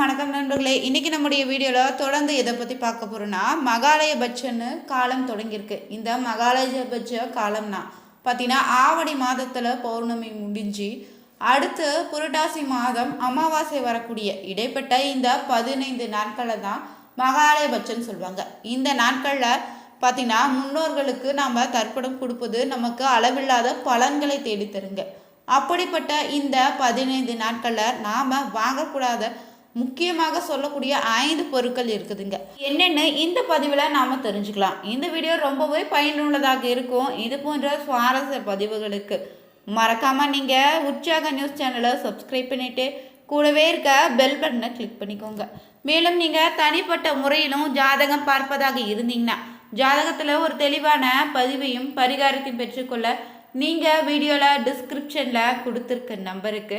வணக்கம் நண்பர்களே. இன்றைக்கி நம்முடைய வீடியோவில் தொடர்ந்து எதை பற்றி பார்க்க போகிறோன்னா மகாலயபட்சன்னு காலம் தொடங்கியிருக்கு. இந்த மகாலயபட்ச காலம்னா பார்த்தீங்கன்னா ஆவடி மாதத்தில் பௌர்ணமி முடிஞ்சு அடுத்து புரட்டாசி மாதம் அமாவாசை வரக்கூடிய இடைப்பட்ட இந்த பதினைந்து நாட்களை தான் மகாலயபட்சன்னு சொல்லுவாங்க. இந்த நாட்களில் பார்த்தீங்கன்னா முன்னோர்களுக்கு நாம் தர்ப்பணம் கொடுப்பது நமக்கு அளவில்லாத பலன்களை தேடித்தருங்க. அப்படிப்பட்ட இந்த பதினைந்து நாட்களில் நாம் வாங்கக்கூடாத முக்கியமாக சொல்லக்கூடிய ஐந்து பொருட்கள் இருக்குதுங்க. என்னென்னு இந்த பதிவில் நாம் தெரிஞ்சுக்கலாம். இந்த வீடியோ ரொம்பவே பயனுள்ளதாக இருக்கும். இது போன்ற சுவாரஸ்ய பதிவுகளுக்கு மறக்காமல் நீங்கள் உற்சாக நியூஸ் சேனலை சப்ஸ்கிரைப் பண்ணிவிட்டு கூடவே இருக்க பெல் பட்டனை கிளிக் பண்ணிக்கோங்க. மேலும் நீங்கள் தனிப்பட்ட முறையிலும் ஜாதகம் பார்ப்பதாக இருந்தீங்கன்னா ஜாதகத்தில் ஒரு தெளிவான பதிவையும் பரிகாரத்தையும் பெற்றுக்கொள்ள நீங்கள் வீடியோவில் டிஸ்கிரிப்ஷனில் கொடுத்துருக்க நம்பருக்கு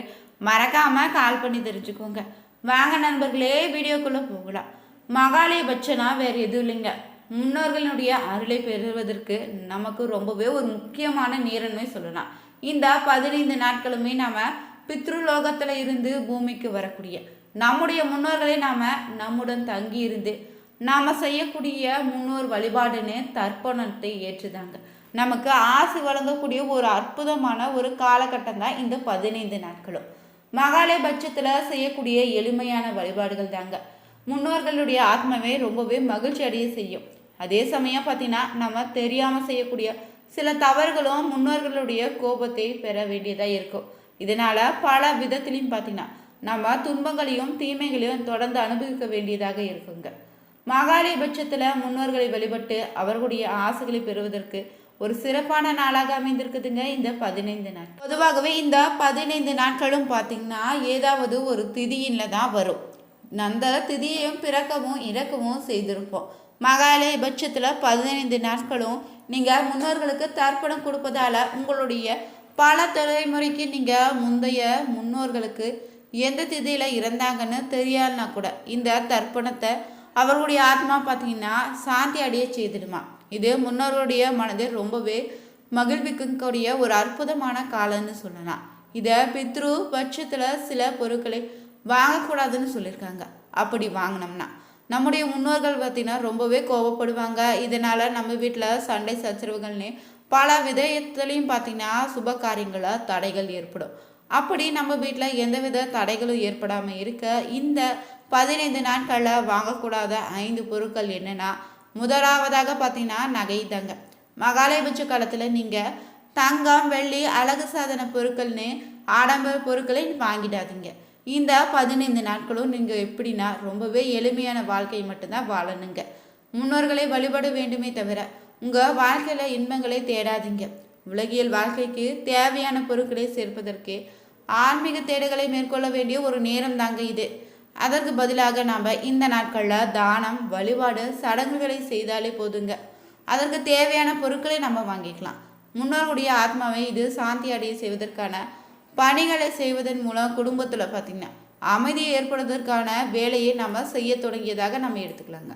மறக்காமல் கால் பண்ணி தெரிஞ்சுக்கோங்க. வாங்க நண்பர்களே வீடியோக்குள்ளே போகலாம். மகாலயபட்சனா வேறு எதுவும் இல்லைங்க. முன்னோர்களுடைய அருளை பெறுவதற்கு நமக்கு ரொம்பவே ஒரு முக்கியமான நேரம்னு சொல்லலாம். இந்த பதினைந்து நாட்களுமே நாம் பித்ருலோகத்தில் இருந்து பூமிக்கு வரக்கூடிய நம்முடைய முன்னோர்களை நாம் நம்முடன் தங்கி இருந்து நாம் செய்யக்கூடிய முன்னோர் வழிபாடுன்னு தர்ப்பணத்தை ஏற்றுதாங்க. நமக்கு ஆசை வழங்கக்கூடிய ஒரு அற்புதமான ஒரு காலகட்டம் தான் இந்த பதினைந்து நாட்களும். மகாலயபட்சத்தில் செய்யக்கூடிய எளிமையான வழிபாடுகள் தாங்க. முன்னோர்களுடைய ஆத்மாவே ரொம்பவே மகிழ்ச்சி அடைய செய்யும். அதே சமயம் பார்த்தீங்கன்னா நம்ம தெரியாமல் செய்யக்கூடிய சில தவறுகளும் முன்னோர்களுடைய கோபத்தை பெற வேண்டியதாக இருக்கும். இதனால் பல விதத்திலையும் பார்த்தீங்கன்னா நம்ம துன்பங்களையும் தீமைகளையும் தொடர்ந்து அனுபவிக்க வேண்டியதாக இருக்குங்க. மகாலயபட்சத்தில் முன்னோர்களை வழிபட்டு அவர்களுடைய ஆசைகளை பெறுவதற்கு ஒரு சிறப்பான நாளாக அமைந்திருக்குதுங்க இந்த பதினைந்து நாள். பொதுவாகவே இந்த பதினைந்து நாட்களும் பார்த்தீங்கன்னா ஏதாவது ஒரு திதியில் தான் வரும். அந்த திதியையும் பிறக்கவும் இறக்கவும் செய்திருப்போம். மகாலய பட்சத்தில் பதினைந்து நாட்களும் நீங்கள் முன்னோர்களுக்கு தர்ப்பணம் கொடுப்பதால் உங்களுடைய பல தலைமுறைக்கு நீங்கள் முந்தைய முன்னோர்களுக்கு எந்த திதியில் இறந்தாங்கன்னு தெரியாதுனா கூட இந்த தர்ப்பணத்தை அவர்களுடைய ஆத்மா பார்த்தீங்கன்னா சாந்தி அடைய செய்திடுமா? இது முன்னோருடைய மனதை ரொம்பவே மகிழ்விக்கக்கூடிய ஒரு அற்புதமான காலம்னு சொல்லலாம். இதை பித்ரு பட்சத்தில் சில பொருட்களை வாங்கக்கூடாதுன்னு சொல்லியிருக்காங்க. அப்படி வாங்கினோம்னா நம்முடைய முன்னோர்கள் பார்த்தீங்கன்னா ரொம்பவே கோவப்படுவாங்க. இதனால் நம்ம வீட்டில் சண்டை சச்சரவுகள்னு பல விதயத்துலேயும் பார்த்தீங்கன்னா சுப காரியங்களில் தடைகள் ஏற்படும். அப்படி நம்ம வீட்டில் எந்தவித தடைகளும் ஏற்படாமல் இருக்க இந்த பதினைந்து நாட்களில் வாங்கக்கூடாத ஐந்து பொருட்கள் என்னென்னா முதலாவதாக பார்த்தீங்கன்னா நகை தாங்க. மகாலயபட்ச காலத்தில் நீங்கள் தங்கம் வெள்ளி அழகு சாதன பொருட்கள்னு ஆடம்பர பொருட்களை வாங்கிடாதீங்க. இந்த பதினைந்து நாட்களும் நீங்கள் எப்படின்னா ரொம்பவே எளிமையான வாழ்க்கையை மட்டும்தான் வாழணுங்க. முன்னோர்களை வழிபட வேண்டுமே தவிர உங்கள் வாழ்க்கையில் இன்பங்களை தேடாதீங்க. உலகியல் வாழ்க்கைக்கு தேவையான பொருட்களை சேர்ப்பதற்கு ஆன்மீக தேடுகளை மேற்கொள்ள வேண்டிய ஒரு நேரம் தாங்க இது. அதற்கு பதிலாக நாம் இந்த நாட்களில் தானம் வழிபாடு சடங்குகளை செய்தாலே போதுங்க. அதற்கு தேவையான பொருட்களை நம்ம வாங்கிக்கலாம். முன்னோருடைய ஆத்மாவை இது சாந்தி அடைய செய்வதற்கான பணிகளை செய்வதன் மூலம் குடும்பத்தில் பார்த்திங்கன்னா அமைதியை ஏற்படுவதற்கான வேலையை நம்ம செய்ய தொடங்கியதாக நம்ம எடுத்துக்கலாங்க.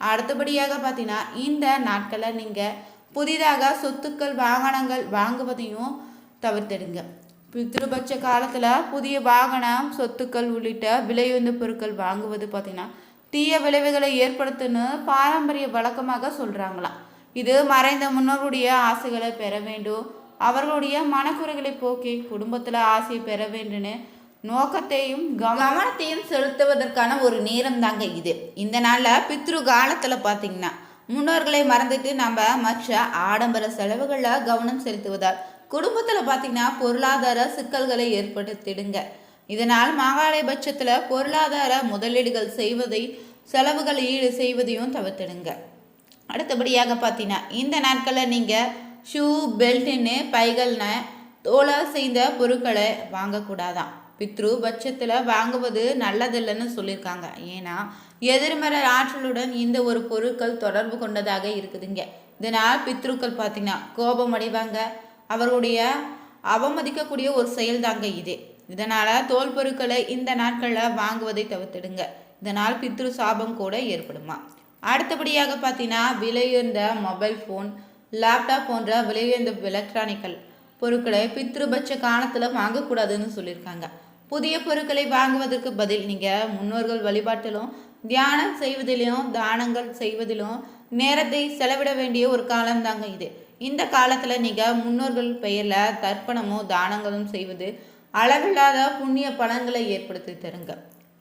அடுத்தபடியாக பார்த்தீங்கன்னா இந்த நாட்களில் நீங்கள் புதிதாக சொத்துக்கள் வாகனங்கள் வாங்குவதையும் தவிர்த்திடுங்க. பித்ருபட்ச காலத்தில் புதிய வாகனம் சொத்துக்கள் உள்ளிட்ட விலையுந்த பொருட்கள் வாங்குவது பார்த்திங்கன்னா தீய விளைவுகளை ஏற்படுத்துன்னு பாரம்பரிய வழக்கமாக சொல்கிறாங்களாம் இது மறைந்த முன்னோருடைய ஆசைகளை பெற வேண்டும். அவர்களுடைய மனக்குறைகளை போக்கி குடும்பத்தில் ஆசையை பெற வேண்டும்னு நோக்கத்தையும் கவனத்தையும் செலுத்துவதற்கான ஒரு நேரம் தாங்க இது. இந்த நாளில் பித்ரு காலத்தில் பார்த்தீங்கன்னா முன்னோர்களை மறந்துட்டு நம்ம மற்ற ஆடம்பர செலவுகளில் கவனம் செலுத்துவதால் குடும்பத்தில் பார்த்தீங்கன்னா பொருளாதார சிக்கல்களை ஏற்படுத்திடுங்க. இதனால் பட்சத்தில் பொருளாதார முதலீடுகள் செய்வதை செலவுகள் ஈடு செய்வதையும் தவிர்த்திடுங்க. அடுத்தபடியாக பார்த்தீங்கன்னா இந்த நாட்களில் நீங்கள் ஷூ பெல்ட்டுன்னு பைகள்னு தோலால் செய்த பொருட்களை வாங்கக்கூடாதான். பித்ரு பட்சத்தில் வாங்குவது நல்லதில்லைன்னு சொல்லியிருக்காங்க. ஏன்னா எதிர்மறை ஆற்றலுடன் இந்த ஒரு பொருட்கள் தொடர்பு கொண்டதாக இருக்குதுங்க. இதனால் பித்ருக்கள் பார்த்தீங்கன்னா கோபம் அடைவாங்க அவர்களுடைய அவமதிக்கக்கூடிய ஒரு செயல் தாங்க இது. இதனால் தோல் பொருட்களை இந்த நாட்களில் வாங்குவதை தவிர்த்துடுங்க. இதனால் பித்ரு சாபம் கூட ஏற்படுமா? அடுத்தபடியாக பார்த்தீங்கன்னா விலையுயர்ந்த மொபைல் ஃபோன் லேப்டாப் போன்ற விலையுயர்ந்த எலக்ட்ரானிக்கல் பொருட்களை பித்ருபட்ச காலத்தில் வாங்கக்கூடாதுன்னு சொல்லியிருக்காங்க. புதிய பொருட்களை வாங்குவதற்கு பதில் நீங்கள் முன்னோர்கள் வழிபாட்டிலும் தியானம் செய்வதிலும் தானங்கள் செய்வதிலும் நேரத்தை செலவிட வேண்டிய ஒரு காலம் தாங்க இது. இந்த காலத்தில் நீங்கள் முன்னோர்கள் பெயரில் தர்ப்பணமோ தானங்களும் செய்வது அளவில்லாத புண்ணிய பலன்களை ஏற்படுத்தி தருங்க.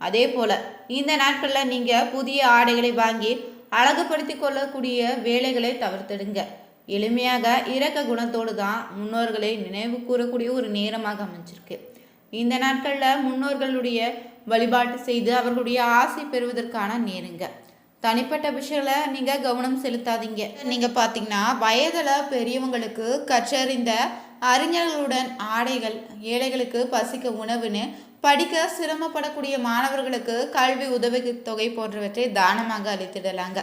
அதே போல் இந்த நாட்களில் நீங்கள் புதிய ஆடைகளை வாங்கி அழகுபடுத்தி கொள்ளக்கூடிய வேலைகளை தவிர்த்திடுங்க. எளிமையாக இறக்க குணத்தோடு தான் முன்னோர்களை நினைவு கூறக்கூடிய ஒரு நேரமாக அமைஞ்சிருக்கு. இந்த நாட்களில் முன்னோர்களுடைய வழிபாட்டு செய்து அவர்களுடைய ஆசை பெறுவதற்கான நேருங்க. தனிப்பட்ட விஷயங்களை நீங்கள் கவனம் செலுத்தாதீங்க. நீங்கள் பார்த்தீங்கன்னா வயதில் பெரியவங்களுக்கு கற்றறிந்த அறிஞர்களுடன் ஆடைகள் ஏழைகளுக்கு பசிக்க உணவுன்னு படிக்க சிரமப்படக்கூடிய மாணவர்களுக்கு கல்வி உதவித்தொகை போன்றவற்றை தானமாக அளித்திடலாங்க.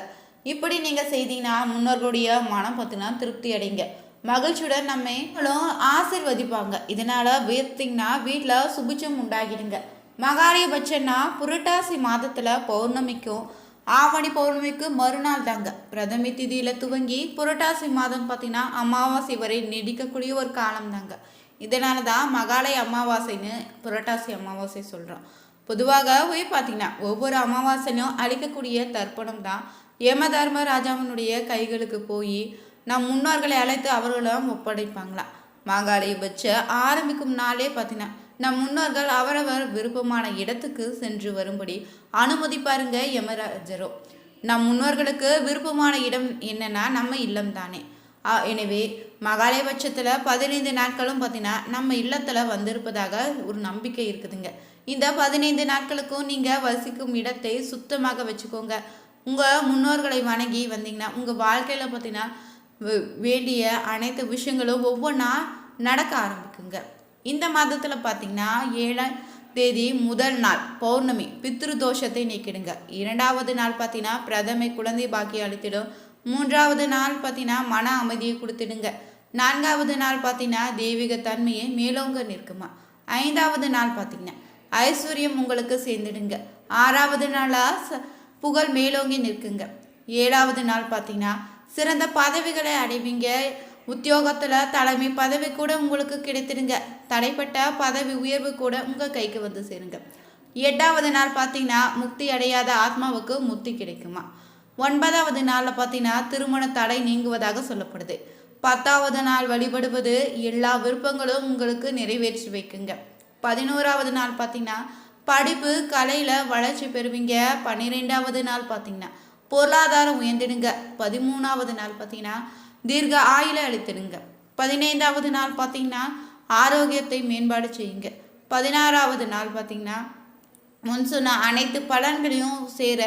இப்படி நீங்கள் செய்தீங்கன்னா முன்னோர்களுடைய மனம் பார்த்தீங்கன்னா திருப்தி அடைங்க. மகிழ்ச்சியுடன் நம்மளும் ஆசிர்வதிப்பாங்க. இதனால் வீர்த்திங்கன்னா வீட்டில் சுபிச்சம் உண்டாகிடுங்க. மகாரியபட்சம்னா புரட்டாசி மாதத்தில் பௌர்ணமிக்கும் ஆவணி பௌர்ணமிக்கு மறுநாள் தாங்க. பிரதமி திதியில் துவங்கி புரட்டாசி மாதம் பார்த்தீங்கன்னா அமாவாசை வரை நீடிக்கக்கூடிய ஒரு காலம் தாங்க. இதனால தான் மகாலய அமாவாசைன்னு புரட்டாசி அமாவாசை சொல்கிறோம் பொதுவாக போய் பார்த்தீங்கன்னா ஒவ்வொரு அமாவாசையும் அளிக்கக்கூடிய தர்ப்பணம் தான் யமதர்ம ராஜாவினுடைய கைகளுக்கு போய் நம் முன்னோர்களை அழைத்து அவர்களும் ஒப்படைப்பாங்களாம் மாகாளியை வச்சு ஆரம்பிக்கும் நாளே பார்த்தீங்கன்னா நம் முன்னோர்கள் அவரவர் விருப்பமான இடத்துக்கு சென்று வரும்படி அனுமதிப்பாருங்க யமராஜரோ. நம் முன்னோர்களுக்கு விருப்பமான இடம் என்னன்னா நம்ம இல்லம் தானே. எனவே மகாலயபட்சத்தில் பதினைந்து நாட்களும் பார்த்தீங்கன்னா நம்ம இல்லத்தில் வந்திருப்பதாக ஒரு நம்பிக்கை இருக்குதுங்க. இந்த பதினைந்து நாட்களுக்கும் நீங்கள் வசிக்கும் இடத்தை சுத்தமாக வச்சுக்கோங்க. உங்கள் முன்னோர்களை வணங்கி வந்தீங்கன்னா உங்கள் வாழ்க்கையில் பார்த்தீங்கன்னா வேண்டிய அனைத்து விஷயங்களும் ஒவ்வொன்றா நடக்க ஆரம்பிக்குங்க. இந்த மாதத்தில் பார்த்தீங்கன்னா ஏழாம் தேதி முதல் நாள் பௌர்ணமி பித்ரு தோஷத்தை நீக்கிடுங்க. இரண்டாவது நாள் பார்த்தீங்கன்னா பிரதமை குழந்தை பாக்கி அளித்திடும். மூன்றாவது நாள் பார்த்தீங்கன்னா மன அமைதியை கொடுத்துடுங்க. நான்காவது நாள் பார்த்தீங்கன்னா தெய்வீக தன்மையை மேலோங்க நிற்குமா? ஐந்தாவது நாள் பார்த்தீங்கன்னா ஐஸ்வர்யம் உங்களுக்கு சேர்ந்துடுங்க. ஆறாவது நாளாக ச- புகழ் மேலோங்கி நிற்குங்க. ஏழாவது நாள் பார்த்தீங்கன்னா சிறந்த பதவிகளை அடைவீங்க. உத்தியோகத்தில் தலைமை பதவி கூட உங்களுக்கு கிடைத்திடுங்க தடைப்பட்ட பதவி உயர்வு கூட உங்கள் கைக்கு வந்து சேருங்க. எட்டாவது நாள் பார்த்தீங்கன்னா முக்தி அடையாத ஆத்மாவுக்கு முக்தி கிடைக்குமா? ஒன்பதாவது நாளில் பார்த்தீங்கன்னா திருமண தடை நீங்குவதாக சொல்லப்படுது. பத்தாவது நாள் வழிபடுவது எல்லா விருப்பங்களும் உங்களுக்கு நிறைவேற்றி வைக்குங்க. பதினோராவது நாள் பார்த்தீங்கன்னா படிப்பு கலையில் வளர்ச்சி பெறுவீங்க. பன்னிரெண்டாவது நாள் பார்த்தீங்கன்னா பொருளாதாரம் உயர்ந்திடுங்க. பதிமூணாவது நாள் பார்த்தீங்கன்னா தீர்க்க ஆயில அளித்திடுங்க. பதினைந்தாவது நாள் பார்த்தீங்கன்னா ஆரோக்கியத்தை மேம்பாடு செய்யுங்க. பதினாறாவது நாள் பார்த்தீங்கன்னா முன் சொன்ன அனைத்து பலன்களையும் சேர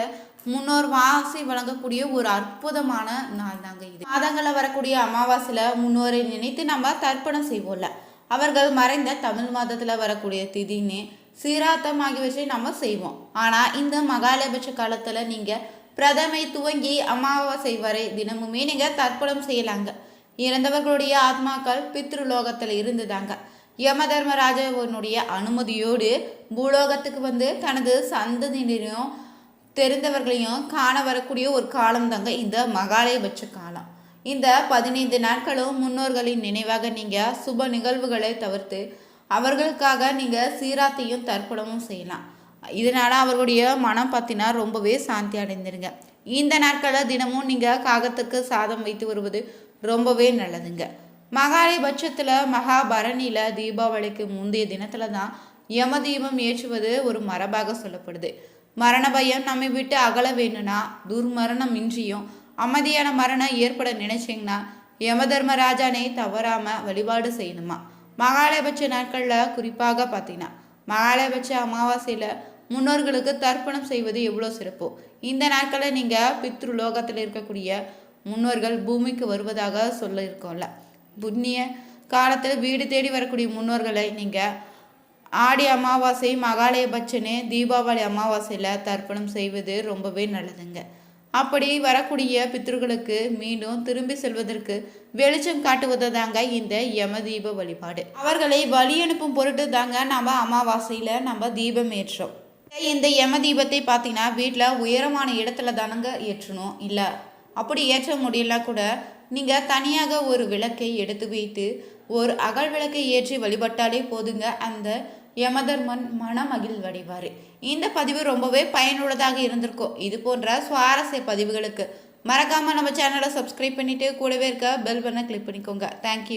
முன்னோர் வாசி வழங்கக்கூடிய ஒரு அற்புதமான நாள் தாங்க இது. மாதங்களில் வரக்கூடிய அமாவாசையில் முன்னோரை நினைத்து நம்ம தர்ப்பணம் செய்வோம்ல. அவர்கள் மறைந்த தமிழ் மாதத்தில் வரக்கூடிய திதின்னு சீராத்தம் ஆகியவற்றை நம்ம செய்வோம். ஆனால் இந்த மகாலபட்ச காலத்தில் நீங்கள் பிரதமை துவங்கி அமாவாசை வரை தினமுமே நீங்கள் தர்ப்பணம் செய்யலாங்க. இறந்தவர்களுடைய ஆத்மாக்கள் பித்ருலோகத்தில் இருந்துதாங்க. யம தர்மராஜனுடைய அனுமதியோடு பூலோகத்துக்கு வந்து தனது சந்ததியினரையும் தெரிந்தவர்களையும் காண வரக்கூடிய ஒரு காலம் தாங்க இந்த மகாலயபட்ச காலம். இந்த பதினைந்து நாட்களும் முன்னோர்களின் நினைவாக நீங்கள் சுப நிகழ்வுகளை தவிர்த்து அவர்களுக்காக நீங்கள் சீராத்தையும் தர்ப்பணமும் செய்யலாம். இதனால் அவருடைய மனம் பார்த்தினா ரொம்பவே சாந்தி அடைந்துருங்க. இந்த நாட்களில் தினமும் நீங்கள் காகத்துக்கு சாதம் வைத்து வருவது ரொம்பவே நல்லதுங்க. மகாலிபட்சத்தில் மகாபரணியில் தீபாவளிக்கு முந்தைய தினத்தில் தான் யம தீபம் ஏற்றுவது ஒரு மரபாக சொல்லப்படுது. மரண பயம் நம்மை விட்டு அகல வேணும்னா துர்மரணம் இன்றியும் அமைதியான மரணம் ஏற்பட நினைச்சிங்கன்னா யம தர்மராஜானை தவறாமல் வழிபாடு செய்யணுமா? மகாலயபட்ச நாட்களில் குறிப்பாக பார்த்தீங்கன்னா மகாலயபட்ச அமாவாசையில் முன்னோர்களுக்கு தர்ப்பணம் செய்வது எவ்வளோ சிறப்போ? இந்த நாட்களில் நீங்கள் பித்ரு லோகத்தில் இருக்கக்கூடிய முன்னோர்கள் பூமிக்கு வருவதாக சொல்லியிருக்கோம்ல. புண்ணிய காலத்தில் வீடு தேடி வரக்கூடிய முன்னோர்களை நீங்கள் ஆடி அமாவாசை மகாலயபட்சனே தீபாவளி அமாவாசையில் தர்ப்பணம் செய்வது ரொம்பவே நல்லதுங்க. அப்படி வரக்கூடிய பித்ருகளுக்கு மீண்டும் திரும்பி செல்வதற்கு வெளிச்சம் காட்டுவது தாங்க இந்த யம தீப வழிபாடு. அவர்களை வழி அனுப்பும் பொருட்டு தாங்க நம்ம அமாவாசையில் நம்ம தீபம் ஏற்றோம். இந்த யம தீபத்தை பார்த்தீங்கன்னா வீட்டில் உயரமான இடத்துல தானங்க ஏற்றணும் இல்லை? அப்படி ஏற்ற முடியல கூட நீங்கள் தனியாக ஒரு விளக்கை எடுத்து வைத்து ஒரு அகல் விளக்கை ஏற்றி வழிபட்டாலே போதுங்க. அந்த யமதர்மன் மனமகிழ்வடைவார். இந்த பதிவு ரொம்பவே பயனுள்ளதாக இருந்திருக்கும் இது போன்ற சுவாரஸ்ய பதிவுகளுக்கு மறக்காமல் நம்ம சேனலை சப்ஸ்கிரைப் பண்ணிவிட்டு கூடவே இருக்க பெல் பண்ண கிளிக் பண்ணிக்கோங்க. தேங்க்யூ